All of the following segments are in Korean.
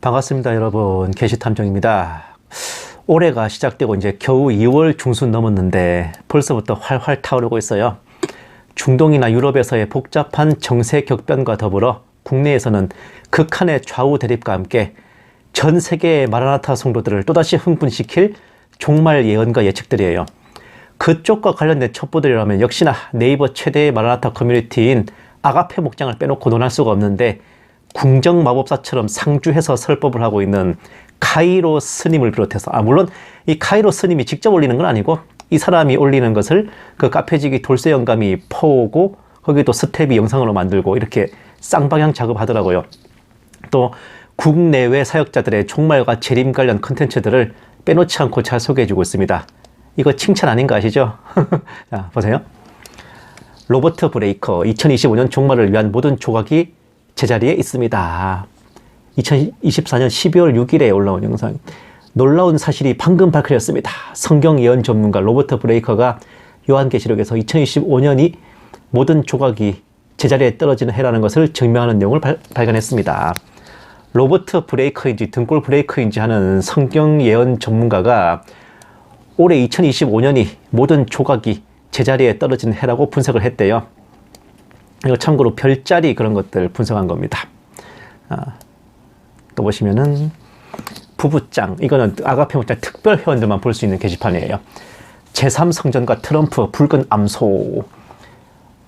반갑습니다, 여러분. 게시탐정입니다. 올해가 시작되고 이제 겨우 2월 중순 넘었는데 벌써부터 활활 타오르고 있어요. 중동이나 유럽에서의 복잡한 정세 격변과 더불어 국내에서는 극한의 좌우 대립과 함께 전 세계의 마라나타 성도들을 또다시 흥분시킬 종말 예언과 예측들이에요. 그쪽과 관련된 첩보들이라면 역시나 네이버 최대의 마라나타 커뮤니티인 아가페 목장을 빼놓고 논할 수가 없는데 궁정 마법사처럼 상주해서 설법을 하고 있는 카이로 스님을 비롯해서 아 물론 이 카이로 스님이 직접 올리는 건 아니고 이 사람이 올리는 것을 그 카페지기 돌쇠 영감이 퍼오고 거기도 스텝이 영상으로 만들고 이렇게 쌍방향 작업하더라고요. 또 국내외 사역자들의 종말과 재림 관련 컨텐츠들을 빼놓지 않고 잘 소개해주고 있습니다. 이거 칭찬 아닌 거 아시죠? 자 보세요. 로버트 브레이커 2025년 종말을 위한 모든 조각이 제자리에 있습니다. 2024년 12월 6일에 올라온 영상. 놀라운 사실이 방금 밝혀졌습니다. 성경 예언 전문가 로버트 브레이커가 요한계시록에서 2025년이 모든 조각이 제자리에 떨어지는 해라는 것을 증명하는 내용을 발, 발견했습니다. 로버트 브레이커인지 등골 브레이커인지 하는 성경 예언 전문가가 올해 2025년이 모든 조각이 제자리에 떨어지는 해라고 분석을 했대요. 이거 참고로 별자리 그런 것들 분석한 겁니다. 아, 또 보시면은 부부짱 이거는 아가페 목장 특별 회원들만 볼 수 있는 게시판이에요. 제3성전과 트럼프 붉은 암소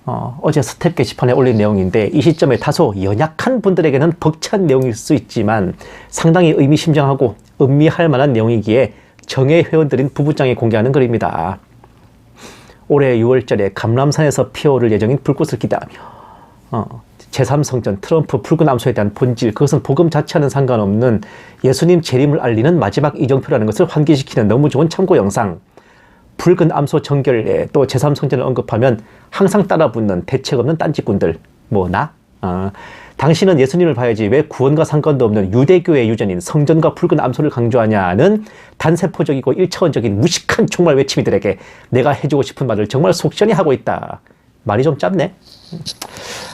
어, 어제 스텝 게시판에 올린 내용인데 이 시점에 다소 연약한 분들에게는 벅찬 내용일 수 있지만 상당히 의미심장하고 음미할 만한 내용이기에 정예 회원들인 부부장이 공개하는 글입니다. 올해 6월절에 감람산에서 피어오를 예정인 불꽃을 기대하며 어, 제3성전 트럼프 붉은 암소에 대한 본질 그것은 복음 자체와는 상관없는 예수님 재림을 알리는 마지막 이정표라는 것을 환기시키는 너무 좋은 참고 영상 붉은 암소 정결례 또 제3성전을 언급하면 항상 따라붙는 대책 없는 딴짓꾼들 뭐 나? 어, 당신은 예수님을 봐야지 왜 구원과 상관도 없는 유대교의 유전인 성전과 붉은 암소를 강조하냐는 단세포적이고 일차원적인 무식한 종말 외침이들에게 내가 해주고 싶은 말을 정말 속 시원히 하고 있다. 말이 좀 짧네.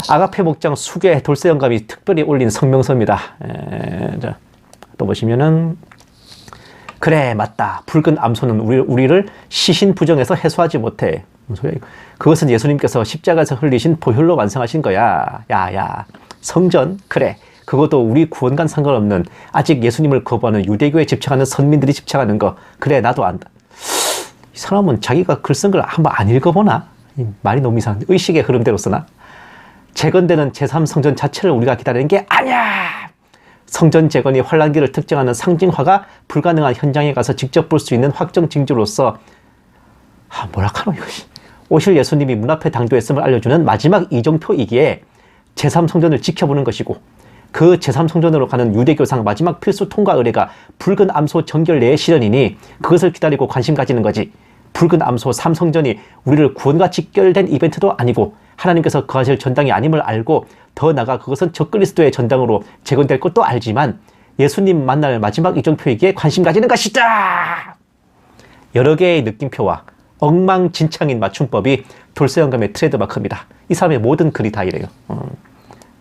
아가페 목장 수계 돌쇠 영감이 특별히 올린 성명서입니다. 에, 자, 또 보시면은 그래 맞다 붉은 암소는 우리, 우리를 시신 부정에서 해소하지 못해 그것은 예수님께서 십자가에서 흘리신 보혈로 완성하신 거야. 야야. 성전? 그래. 그것도 우리 구원과 상관없는 아직 예수님을 거부하는 유대교에 집착하는 선민들이 집착하는 거. 그래 나도 안다. 이 사람은 자기가 글 쓴 걸 한번 안 읽어보나? 이 말이 너무 이상 의식의 흐름대로 쓰나? 재건되는 제3성전 자체를 우리가 기다리는 게 아니야! 성전 재건이 환란기를 특정하는 상징화가 불가능한 현장에 가서 직접 볼 수 있는 확정 징조로서. 아 뭐라 카노 이것이 오실 예수님이 문 앞에 당도했음을 알려주는 마지막 이정표이기에 제3성전을 지켜보는 것이고 그 제3성전으로 가는 유대교상 마지막 필수 통과 의례가 붉은 암소 정결례의 실현이니 그것을 기다리고 관심 가지는 거지 붉은 암소 삼성전이 우리를 구원과 직결된 이벤트도 아니고 하나님께서 거하실 전당이 아님을 알고 더 나아가 그것은 적그리스도의 전당으로 재건될 것도 알지만 예수님 만날 마지막 이정표이기에 관심 가지는 것이다. 여러 개의 느낌표와 엉망진창인 맞춤법이 돌쇠 영감의 트레이드마크입니다. 이 사람의 모든 글이 다 이래요. 어.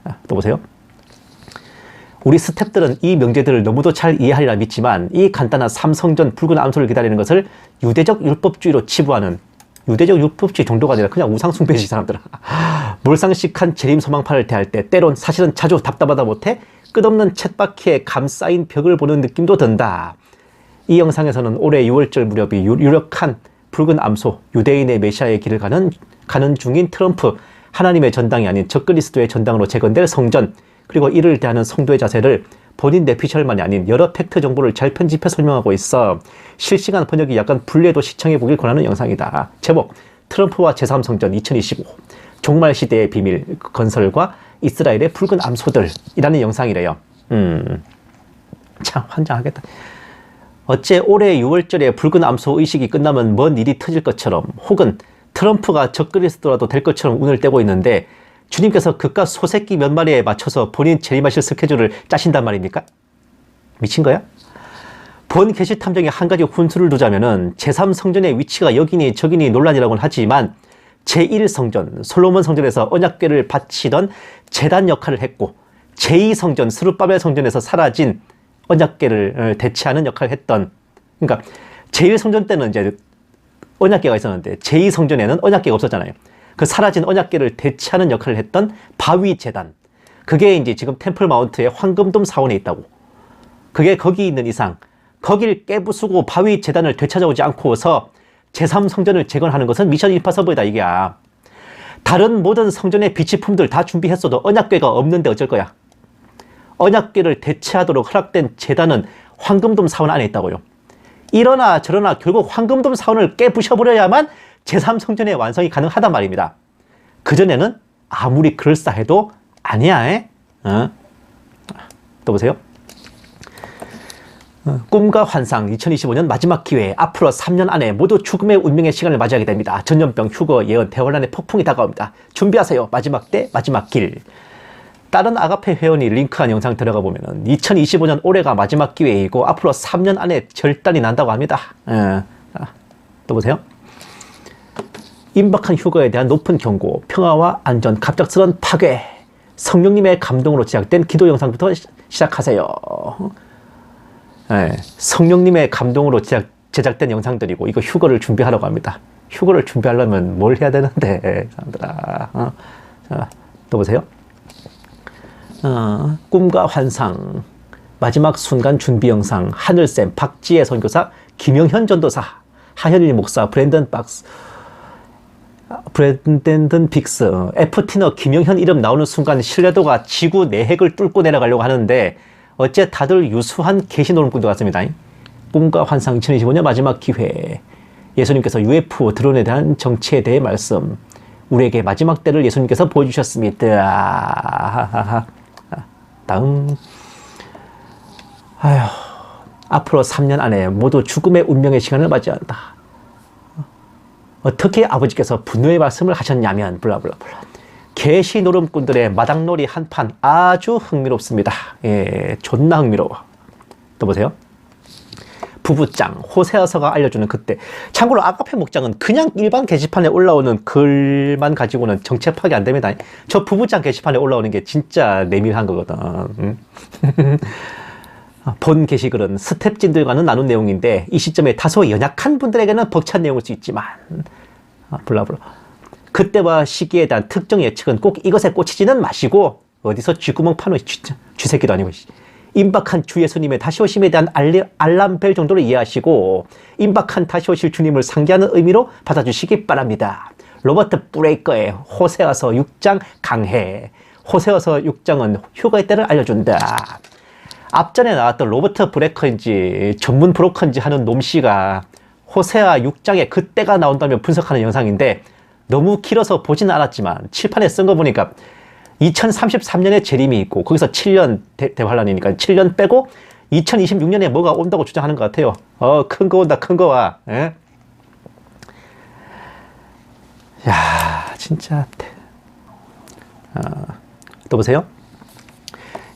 아, 또 보세요. 우리 스탭들은 이 명제들을 너무도 잘 이해하리라 믿지만 이 간단한 삼성전 붉은 암소를 기다리는 것을 유대적 율법주의로 치부하는 유대적 율법주의 정도가 아니라 그냥 우상숭배지 사람들아. 몰상식한 재림 소망파를 대할 때 때론 사실은 자주 답답하다 못해 끝없는 챗바퀴에 감싸인 벽을 보는 느낌도 든다. 이 영상에서는 올해 6월절 무렵이 유- 유력한 붉은 암소 유대인의 메시아의 길을 가는 가는 중인 트럼프 하나님의 전당이 아닌 적그리스도의 전당으로 재건될 성전 그리고 이를 대하는 성도의 자세를 본인 내피셜만이 아닌 여러 팩트 정보를 잘 편집해 설명하고 있어 실시간 번역이 약간 불리해도 시청해 보길 권하는 영상이다. 제목 트럼프와 제3성전 2025 종말 시대의 비밀 건설과 이스라엘의 붉은 암소들이라는 영상이래요. 음, 참 환장하겠다. 어째 올해 6월절에 붉은 암소 의식이 끝나면 먼 일이 터질 것처럼 혹은 트럼프가 적그리스도라도 될 것처럼 운을 떼고 있는데 주님께서 그깟 소새끼 몇 마리에 맞춰서 본인 재림하실 스케줄을 짜신단 말입니까? 미친 거야? 본 게시 탐정에 한 가지 훈수를 두자면은 제3성전의 위치가 여기니 저기니 논란이라고는 하지만 제1성전 솔로몬 성전에서 언약궤를 바치던 재단 역할을 했고 제2성전 스룹바벨 성전에서 사라진 언약계를 어, 대체하는 역할을 했던 그러니까 제1성전 때는 이제 언약계가 있었는데 제2성전에는 언약계가 없었잖아요. 그 사라진 언약계를 대체하는 역할을 했던 바위 재단. 그게 이제 지금 템플 마운트의 황금돔 사원에 있다고. 그게 거기 있는 이상 거길 깨부수고 바위 재단을 되찾아오지 않고서 제3성전을 재건하는 것은 미션 임파서블이다 이게야. 다른 모든 성전의 비치품들 다 준비했어도 언약궤가 없는데 어쩔 거야. 언약궤를 대체하도록 허락된 재단은 황금돔 사원 안에 있다고요. 이러나 저러나 결국 황금돔 사원을 깨부셔버려야만 제3성전의 완성이 가능하단 말입니다. 그전에는 아무리 그럴싸해도 아니야. 에? 어? 또 보세요. 어, 꿈과 환상 2025년 마지막 기회 앞으로 3년 안에 모두 죽음의 운명의 시간을 맞이하게 됩니다. 전염병, 휴거, 예언, 대환란의 폭풍이 다가옵니다. 준비하세요. 마지막 때 마지막 길. 다른 아가페 회원이 링크한 영상 들어가 보면은 2025년 올해가 마지막 기회이고 앞으로 3년 안에 절단이 난다고 합니다. 예. 또 보세요. 임박한 휴거에 대한 높은 경고, 평화와 안전, 갑작스런 파괴, 성령님의 감동으로 제작된 기도 영상부터 시, 시작하세요. 예, 성령님의 감동으로 제작, 제작된 영상들이고 이거 휴거를 준비하라고 합니다. 휴거를 준비하려면 뭘 해야 되는데 사람들아. 어? 자, 또 보세요. 어, 꿈과 환상 마지막 순간 준비 영상 하늘쌤 박지혜 선교사 김영현 전도사 하현일 목사 브랜든 박스 브랜든 빅스 에프티너 김영현 이름 나오는 순간 신뢰도가 지구 내핵을 뚫고 내려가려고 하는데 어째 다들 유수한 개신노름꾼들 같습니다. 꿈과 환상 2025년 마지막 기회 예수님께서 UFO 드론에 대한 정치에 대해 말씀 우리에게 마지막 때를 예수님께서 보여주셨습니다. 다음 아휴 앞으로 3년 안에 모두 죽음의 운명의 시간을 맞이한다. 어떻게 아버지께서 분노의 말씀을 하셨냐면 블라블라블라 계시 노름꾼들의 마당놀이 한판 아주 흥미롭습니다. 예, 존나 흥미로워. 또 보세요. 부부장 호세아서가 알려주는 그때 참고로 아카페 목장은 그냥 일반 게시판에 올라오는 글만 가지고는 정체 파악이 안 됩니다. 저 부부장 게시판에 올라오는 게 진짜 내밀한 거거든. 음. 본 게시글은 스텝진들과는 나눈 내용인데 이 시점에 다소 연약한 분들에게는 벅찬 내용일 수 있지만 아, 블라블라 그때와 시기에 대한 특정 예측은 꼭 이것에 꽂히지는 마시고 어디서 쥐구멍 파노 쥐새끼도 아니고 임박한 주 예수님의 다시 오심에 대한 알람벨 정도로 이해하시고 임박한 다시 오실 주님을 상기하는 의미로 받아주시기 바랍니다. 로버트 브레이커의 호세아서 6장 강해 호세아서 6장은 휴가의 때를 알려준다. 앞전에 나왔던 로버트 브레이커인지 전문 브로커인지 하는 놈씨가 호세아 6장에 그때가 나온다면 분석하는 영상인데 너무 길어서 보지는 않았지만 칠판에 쓴 거 보니까 2033년에 재림이 있고 거기서 7년 대, 대환란이니까 7년 빼고 2026년에 뭐가 온다고 주장하는 것 같아요. 어, 큰 거 온다, 큰 거 와. 예? 야, 진짜. 어, 또 보세요.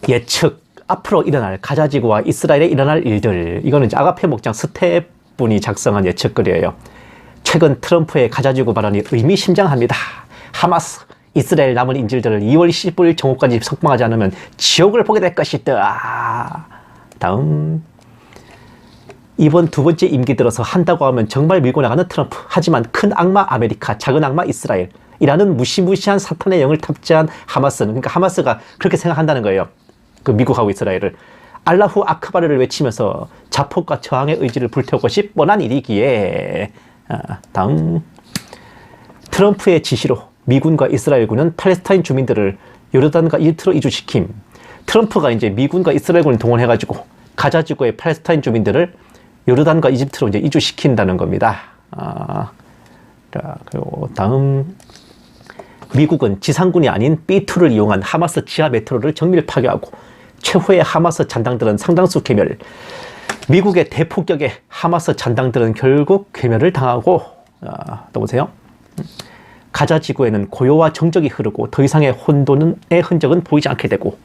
예측. 앞으로 일어날 가자지구와 이스라엘에 일어날 일들. 이거는 이제 아가페 목장 스텝분이 작성한 예측글이에요. 최근 트럼프의 가자지구 발언이 의미심장합니다. 하마스, 이스라엘 남은 인질들을 2월 15일 정오까지 석방하지 않으면 지옥을 보게 될 것이다. 다음. 이번 두 번째 임기 들어서 한다고 하면 정말 밀고 나가는 트럼프. 하지만 큰 악마 아메리카, 작은 악마 이스라엘. 이라는 무시무시한 사탄의 영을 탑재한 하마스는, 그러니까 하마스가 그렇게 생각한다는 거예요. 그 미국하고 이스라엘을. 알라후 아크바르를 외치면서 자폭과 저항의 의지를 불태우고 싶 뻔한 일이기에. 아, 다음. 트럼프의 지시로 미군과 이스라엘군은 팔레스타인 주민들을 요르단과 이집트로 이주시킴. 트럼프가 이제 미군과 이스라엘군을 동원해가지고 가자 지구의 팔레스타인 주민들을 요르단과 이집트로 이제 이주시킨다는 겁니다. 아, 자, 그리고 다음 미국은 지상군이 아닌 B2를 이용한 하마스 지하 메트로를 정밀 파괴하고 최후의 하마스 잔당들은 상당수 괴멸. 미국의 대폭격에 하마스 잔당들은 결국 괴멸을 당하고 아, 또 보세요. 가자 지구에는 고요와 정적이 흐르고 더 이상의 혼돈의 흔적은 보이지 않게 되고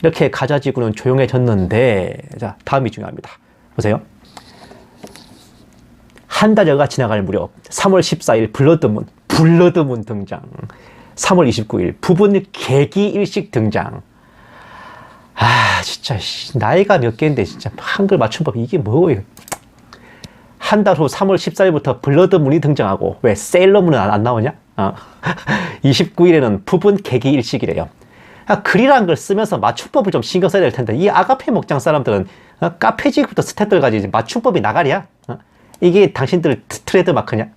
이렇게 가자 지구는 조용해졌는데 자 다음이 중요합니다. 보세요. 한 달여가 지나갈 무렵 3월 14일 블러드문 블러드문 등장 3월 29일 부분 계기 일식 등장 아, 진짜, 씨, 나이가 몇 개인데, 진짜, 한글 맞춤법, 이게 이거. 한달 후 3월 14일부터 블러드 문이 등장하고, 왜 세일러문은 안, 안 나오냐? 어. 29일에는 부분 계기 일식이래요. 아, 글이라는 걸 쓰면서 맞춤법을 좀 신경 써야 될 텐데, 이 아가페 목장 사람들은, 어, 카페지부터 스태프들까지 이제 맞춤법이 나가랴? 어? 이게 당신들 트- 트레이드 마크냐?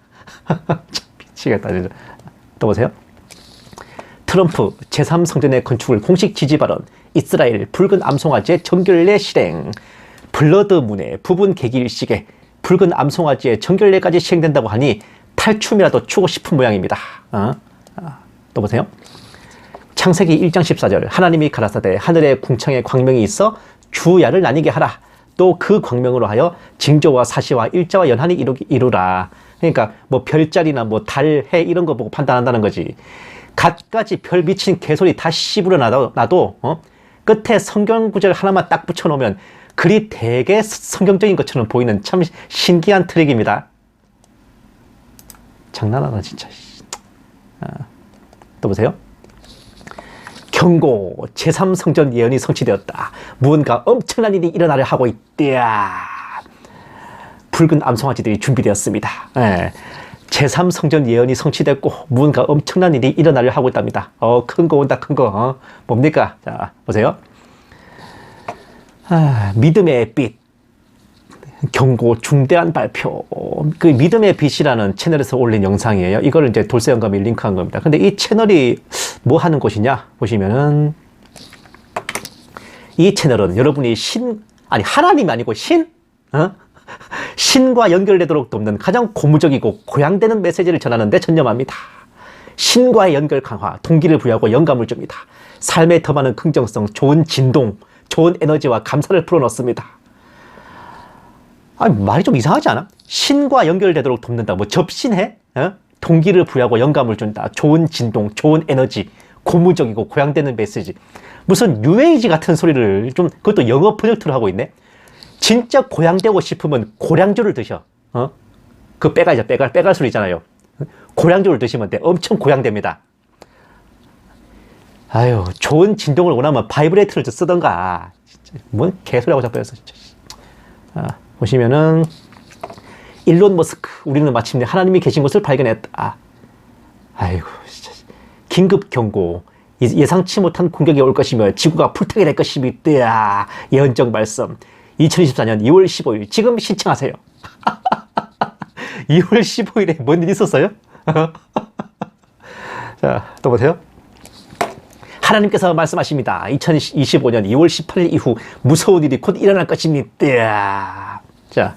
참 미치겠다, 진짜. 또 보세요. 트럼프 제3성전의 건축을 공식 지지 발언, 이스라엘 붉은 암송아지의 정결례 실행, 블러드 문의 부분 계기일식에 붉은 암송아지의 정결례까지 시행된다고 하니 탈춤이라도 추고 싶은 모양입니다. 어? 아, 또 보세요. 창세기 1장 14절 하나님이 가라사대 하늘에 궁창에 광명이 있어 주야를 나뉘게 하라. 또 그 광명으로 하여 징조와 사시와 일자와 연한이 이루, 이루라. 그러니까 뭐 별자리나 뭐 달, 해 이런 거 보고 판단한다는 거지. 갖가지 별 미친 개소리 다 씹으려 놔도, 놔도 어? 끝에 성경 구절 하나만 딱 붙여놓으면 글이 되게 성경적인 것처럼 보이는 참 신기한 트릭입니다. 장난하나 진짜. 아, 또 보세요. 경고 제3성전 예언이 성취되었다. 무언가 엄청난 일이 일어나려 하고 있다. 붉은 암송아지들이 준비되었습니다. 예. 제3성전 예언이 성취됐고 무언가 엄청난 일이 일어나려 하고 있답니다. 어, 큰 거 온다, 큰 거. 어, 뭡니까? 자, 보세요. 아, 믿음의 빛. 경고 중대한 발표. 그 믿음의 빛이라는 채널에서 올린 영상이에요. 이거를 이제 돌쇠 영감이 링크한 겁니다. 근데 이 채널이 뭐 하는 곳이냐 보시면은 이 채널은 여러분이 신 아니 하나님이 아니고 신 어? 신과 연결되도록 돕는 가장 고무적이고 고양되는 메시지를 전하는 데 전념합니다. 신과의 연결 강화, 동기를 부여하고 영감을 줍니다. 삶에 더 많은 긍정성, 좋은 진동, 좋은 에너지와 감사를 풀어넣습니다. 아니, 말이 좀 이상하지 않아? 신과 연결되도록 돕는다. 뭐 접신해? 어? 동기를 부여하고 영감을 준다. 좋은 진동, 좋은 에너지, 고무적이고 고양되는 메시지. 무슨 뉴에이지 같은 소리를 좀 그것도 영어 프로젝트로 하고 있네. 진짜 고양되고 싶으면 고량주를 드셔. 어? 그 빼가죠. 빼갈 빼갈 소리 있잖아요. 고량주를 드시면 돼. 엄청 고양됩니다. 아유, 좋은 진동을 원하면 바이브레이터를 좀 쓰던가. 진짜 뭔 개소리하고 자꾸 했어, 진짜. 아, 보시면은 일론 머스크 우리는 마침내 하나님이 계신 것을 발견했다. 아이고 진짜 긴급 경고 예- 예상치 못한 공격이 올 것이며 지구가 불타게 될 것입니다. 예언적 말씀 2024년 2월 15일 지금 신청하세요. 2월 15일에 뭔일 있었어요? 자, 또 보세요. 하나님께서 말씀하십니다. 2025년 2월 18일 이후 무서운 일이 곧 일어날 것입니다. 자,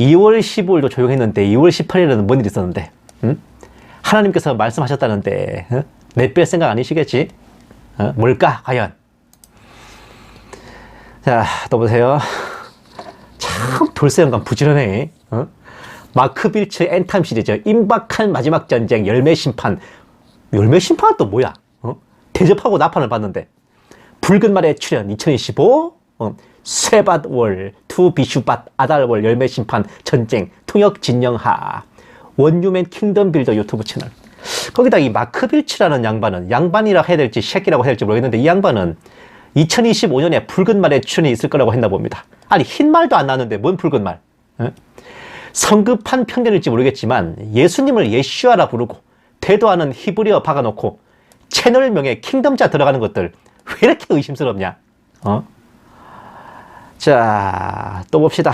2월 15일도 조용했는데 2월 18일에는 뭔 일이 있었는데? 응? 하나님께서 말씀하셨다는데 어? 내뺄 생각 아니시겠지? 어? 뭘까 과연? 자, 또 보세요. 참 돌쇠 영감 부지런해. 어? 마크 빌츠 엔탐 시리즈 임박한 마지막 전쟁 열매 심판. 열매 심판은 또 뭐야? 어? 대접하고 나판을 봤는데 붉은 말의 출현 2025 어, 쇠밭월 투 비슈밭 아달월 열매 심판 전쟁 통역 진영하 원유맨 킹덤 빌더 유튜브 채널 거기다 이 마크 빌츠라는 양반은 양반이라 해야 될지 새끼라고 해야 될지 모르겠는데 이 양반은 2025년에 붉은 말의 출현이 있을 거라고 했나 봅니다. 아니 흰 말도 안 나는데 뭔 붉은 말? 어? 성급한 편견일지 모르겠지만 예수님을 예슈아라 부르고 대도하는 히브리어 박아놓고 채널명에 킹덤자 들어가는 것들 왜 이렇게 의심스럽냐? 어? 자, 또 봅시다.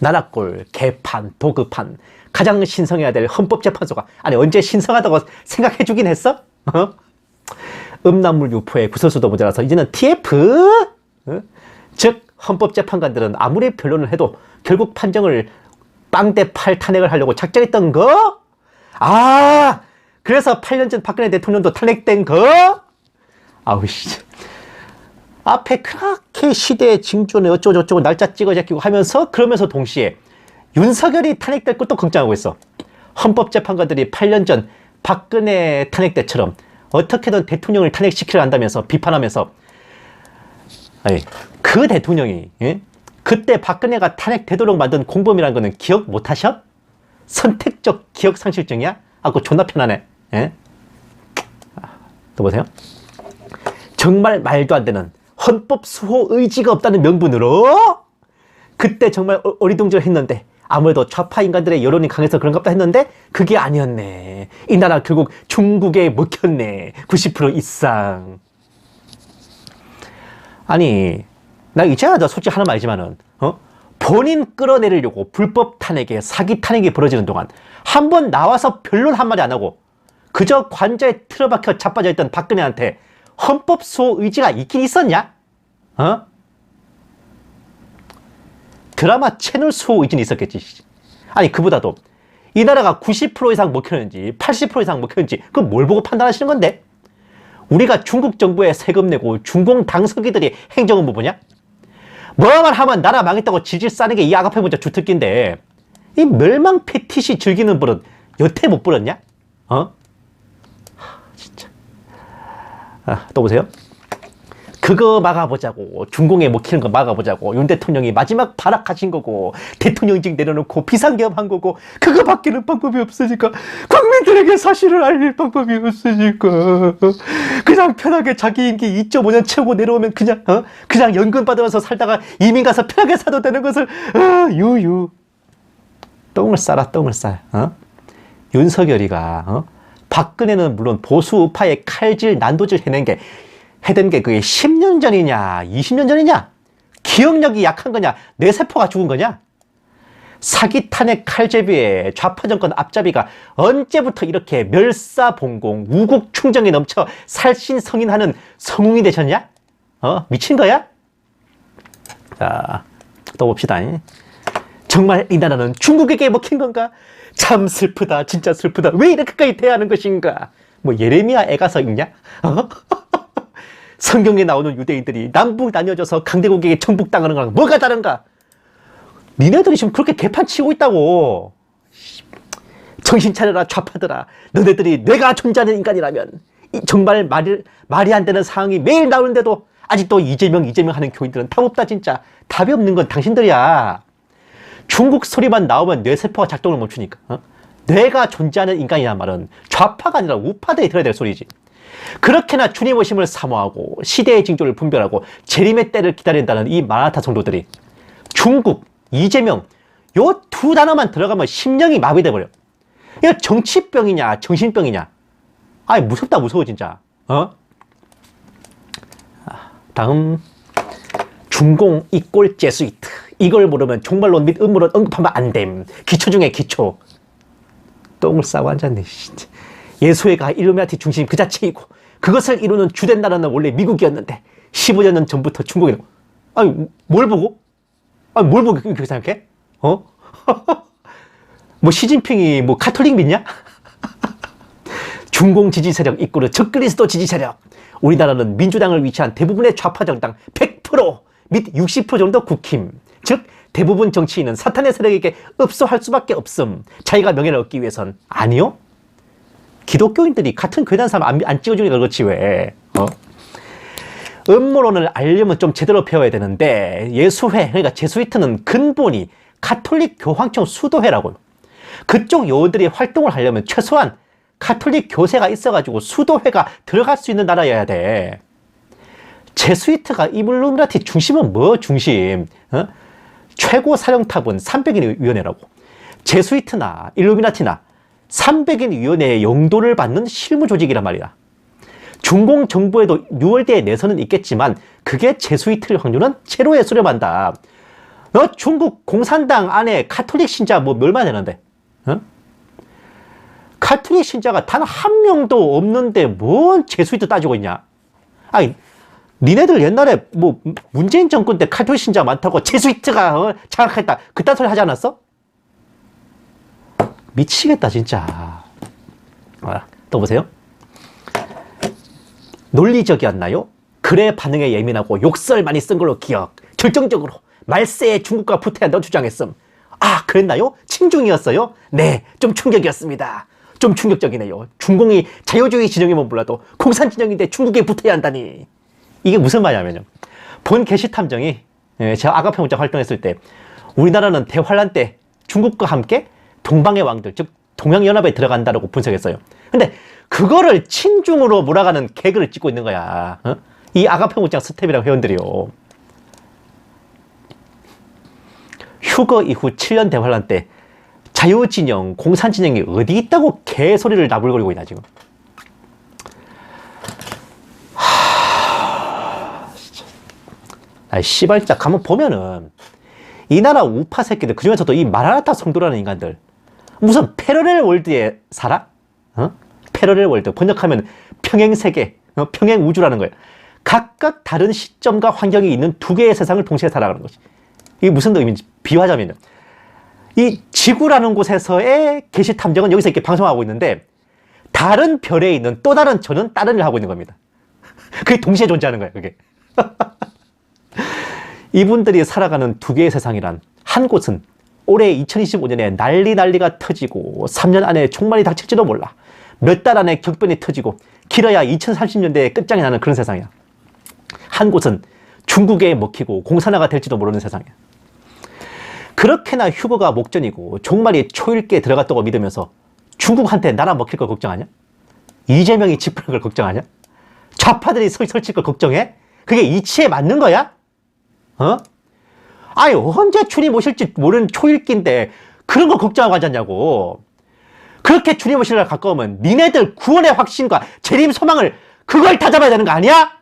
나라꼴, 개판, 도급판, 가장 신성해야 될 헌법재판소가 아니 언제 신성하다고 생각해 주긴 했어? 어? 음란물 유포의 구설수도 모자라서 이제는 TF? 어? 즉 헌법재판관들은 아무리 변론을 해도 결국 판정을 빵대 팔 탄핵을 하려고 작정했던 거? 아 그래서 8년 전 박근혜 대통령도 탄핵된 거? 아우 씨 앞에 그렇게 시대의 징조네 어쩌고저쩌고 날짜 찍어 제끼고 하면서 그러면서 동시에 윤석열이 탄핵될 것도 걱정하고 있어. 헌법재판관들이 8년 전 박근혜 탄핵 때처럼 어떻게든 대통령을 탄핵시키려 한다면서 비판하면서 아니 그 대통령이 예? 그때 박근혜가 탄핵되도록 만든 공범이라는 거는 기억 못 하셔? 선택적 기억 상실증이야? 아, 그거 존나 편하네. 예? 아, 또 보세요. 정말 말도 안 되는 헌법 수호 의지가 없다는 명분으로 그때 정말 어- 어리둥절했는데 아무래도 좌파 인간들의 여론이 강해서 그런가 보다 했는데 그게 아니었네. 이 나라 결국 중국에 먹혔네. 90% 이상. 아니 나 이제 나 솔직히 하는 말이지만은 어? 본인 끌어내리려고 불법 탄핵에 사기 탄핵이 벌어지는 동안 한 번 나와서 별론 한마디 안 하고 그저 관자에 틀어박혀 자빠져 있던 박근혜한테 헌법 수호 의지가 있긴 있었냐? 어? 드라마 채널 수호 의지는 있었겠지. 아니 그보다도 이 나라가 90% 이상 먹혔는지 80% 이상 먹혔는지 그건 뭘 보고 판단하시는 건데? 우리가 중국 정부에 세금 내고 중공 당서기들이 행정업무 보냐? 뭐만 하면 나라 망했다고 질질 싸는 게 이 아가페 부자 주특기인데 이 멸망 패티시 즐기는 버릇 여태 못 버렸냐? 어? 하, 진짜. 아, 또 보세요. 그거 막아보자고 중공에 먹히는 거 막아보자고 윤 대통령이 마지막 발악하신 거고 대통령직 내려놓고 비상계엄한 거고 그거 밖에는 방법이 없으니까 국민들에게 사실을 알릴 방법이 없으니까 그냥 편하게 자기 임기 2.5년 채우고 내려오면 그냥 어? 그냥 연금 받으면서 살다가 이민 가서 편하게 사도 되는 것을 어, 유유 똥을 싸라 똥을 싸 어? 윤석열이가 어? 박근혜는 물론 보수 우파의 칼질 난도질 해낸 게 해댄 게 그게 10년 전이냐 20년 전이냐? 기억력이 약한 거냐? 뇌 세포가 죽은 거냐? 사기 탄핵 칼제비에 좌파 정권 앞잡이가 언제부터 이렇게 멸사봉공 우국 충정이 넘쳐 살신성인하는 성웅이 되셨냐? 어 미친 거야? 자 또 봅시다 정말 이 나라는 중국에게 먹힌 건가? 참 슬프다, 진짜 슬프다. 왜 이렇게까지 대하는 것인가? 뭐 예레미야 애가서 읽냐? 어? 성경에 나오는 유대인들이 남북 나뉘어져서 강대국에게 정복당하는 거랑 뭐가 다른가? 니네들이 지금 그렇게 개판 치고 있다고. 정신 차려라 좌파들아. 너네들이 뇌가 존재하는 인간이라면 이 정말 말이, 말이 안 되는 상황이 매일 나오는데도 아직도 이재명 이재명 하는 교인들은 답 없다 진짜. 답이 없는 건 당신들이야. 중국 소리만 나오면 뇌세포가 작동을 멈추니까. 어? 뇌가 존재하는 인간이란 말은 좌파가 아니라 우파들이 들어야 될 소리지. 그렇게나 주님 오심을 사모하고 시대의 징조를 분별하고 재림의 때를 기다린다는 이 마라타 성도들이 중국, 이재명 요 두 단어만 들어가면 심령이 마비돼 버려. 이거 정치병이냐 정신병이냐. 아이 무섭다 무서워 진짜. 어? 아, 다음 중공 이꼴 제스위트 이걸 모르면 종말론 및 음모론 언급하면 안 됨. 기초 중에 기초. 똥을 싸고 앉았네. 예수회가 일루미나티 중심 그 자체이고 그것을 이루는 주된 나라는 원래 미국이었는데 15년 전 전부터 중국이라고. 아니 뭘 보고? 아니 뭘 보고 그렇게 생각해? 어? 뭐 시진핑이 뭐 카톨릭 믿냐? 중공 지지 세력 이끌어 적그리스도 지지 세력. 우리나라는 민주당을 위치한 대부분의 좌파 정당 100%및 60% 정도 국힘. 즉 대부분 정치인은 사탄의 세력에게 읍소할 수밖에 없음. 자기가 명예를 얻기 위해선 아니요. 기독교인들이 같은 교단 사람 안, 안 찍어주니까 그렇지 왜? 어? 음모론을 알려면 좀 제대로 배워야 되는데 예수회 그러니까 제수이트는 근본이 가톨릭 교황청 수도회라고요. 그쪽 요들이 활동을 하려면 최소한 가톨릭 교세가 있어가지고 수도회가 들어갈 수 있는 나라여야 돼. 제스위트가 이블루미나티 중심은 뭐 중심? 어? 최고 사령탑은 300인 위원회라고. 제스위트나 일루미나티나 300인 위원회의 용도를 받는 실무 조직이란 말이야. 중공 정부에도 6월대에 내선은 있겠지만 그게 제스위트일 확률은 제로에 수렴한다. 너 중국 공산당 안에 카톨릭 신자 뭐 얼마 되는데? 어? 카톨릭 신자가 단 한 명도 없는데 뭔 제수이트 따지고 있냐? 아니, 니네들 옛날에 뭐 문재인 정권 때 카톨릭 신자 많다고 제수이트가 어, 장악했다. 그딴 소리 하지 않았어? 미치겠다 진짜. 아, 또 보세요. 논리적이었나요? 글의 반응에 예민하고 욕설 많이 쓴 걸로 기억. 결정적으로 말세에 중국과 붙어야 한다고 주장했음. 아, 그랬나요? 친중이었어요? 네, 좀 충격이었습니다. 좀 충격적이네요. 중공이 자유주의 진영이면 몰라도 공산 진영인데 중국에 붙어야 한다니. 이게 무슨 말이냐면요. 본 게시 탐정이 예, 제가 아가페 문자 활동했을 때 우리나라는 대환란 때 중국과 함께 동방의 왕들, 즉 동양연합에 들어간다라고 분석했어요. 근데 그거를 친중으로 몰아가는 개그를 찍고 있는 거야. 어? 이 아가평국장 스텝이라고 회원들이요. 휴거 이후 7년 대환란 때 자유진영, 공산진영이 어디 있다고 개소리를 나불거리고 있나 지금. 아, 씨발 진짜 가만 보면은 이 나라 우파 새끼들 그 중에서도 이 마라나타 성도라는 인간들 무슨 패러렐 월드에 살아? 어? 패러렐 월드 번역하면 평행 세계, 어? 평행 우주라는 거예요. 각각 다른 시점과 환경이 있는 두 개의 세상을 동시에 살아가는 거지. 이게 무슨 의미인지 비유하자면은 이 지구라는 곳에서의 게시 탐정은 여기서 이렇게 방송하고 있는데 다른 별에 있는 또 다른 저는 다른 일을 하고 있는 겁니다. 그게 동시에 존재하는 거예요, 그게. 이분들이 살아가는 두 개의 세상이란 한 곳은 올해 2025년에 난리 난리가 터지고 3년 안에 총말이 닥칠지도 몰라. 몇 달 안에 격변이 터지고 길어야 2030년대에 끝장이 나는 그런 세상이야. 한 곳은 중국에 먹히고 공산화가 될지도 모르는 세상이야. 그렇게나 휴거가 목전이고 종말이 초일기에 들어갔다고 믿으면서 중국한테 나라 먹힐 걸 걱정하냐? 이재명이 집권할 걸 걱정하냐? 좌파들이 설, 설칠 걸 걱정해? 그게 이치에 맞는 거야? 어? 아니 언제 주님 오실지 모르는 초일기인데 그런 거 걱정하고 앉았냐고. 그렇게 주님 오실 날 가까우면 니네들 구원의 확신과 재림 소망을 그걸 다 잡아야 되는 거 아니야?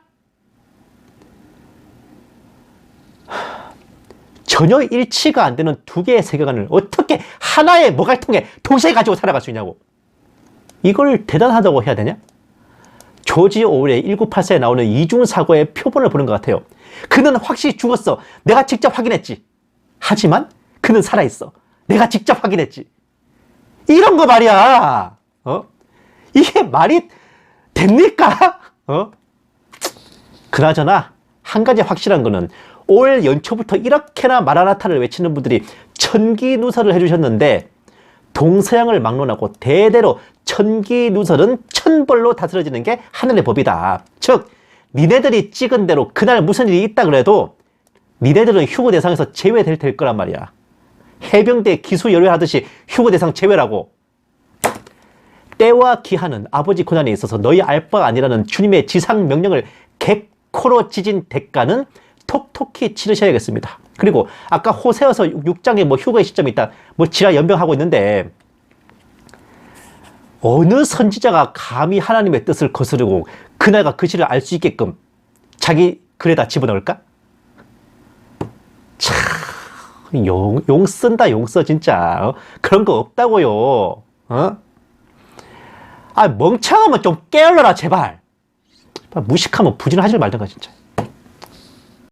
전혀 일치가 안 되는 두 개의 세계관을 어떻게 하나의 모갈통에 동시에 가지고 살아갈 수 있냐고. 이걸 대단하다고 해야 되냐? 조지 오웰의 1984에 나오는 이중사고의 표본을 보는 것 같아요. 그는 확실히 죽었어. 내가 직접 확인했지. 하지만 그는 살아있어. 내가 직접 확인했지. 이런 거 말이야. 어? 이게 말이 됩니까? 어? 그나저나 한 가지 확실한 거는 올 연초부터 이렇게나 마라나타를 외치는 분들이 천기 누설을 해주셨는데 동서양을 막론하고 대대로 천기 누설은 천벌로 다스려지는 게 하늘의 법이다. 즉 니네들이 찍은 대로 그날 무슨 일이 있다 그래도 니네들은 휴거 대상에서 제외될 될 거란 말이야. 해병대 기수 열외하듯이 휴거 대상 제외라고. 때와 기한은 아버지 고난에 있어서 너희 알 바가 아니라는 주님의 지상 명령을 객코로 지진 대가는 톡톡히 치르셔야겠습니다. 그리고 아까 호세어서 6장에 뭐 휴거의 시점이 있다. 뭐 지라 연병하고 있는데 어느 선지자가 감히 하나님의 뜻을 거스르고 그날과 그 시를 알 수 있게끔 자기 글에다 집어넣을까? 참, 용, 용 쓴다, 용 써, 진짜. 어? 그런 거 없다고요. 어? 아, 멍청하면 좀 깨어러라, 제발. 무식하면 부진하지 말든가, 진짜.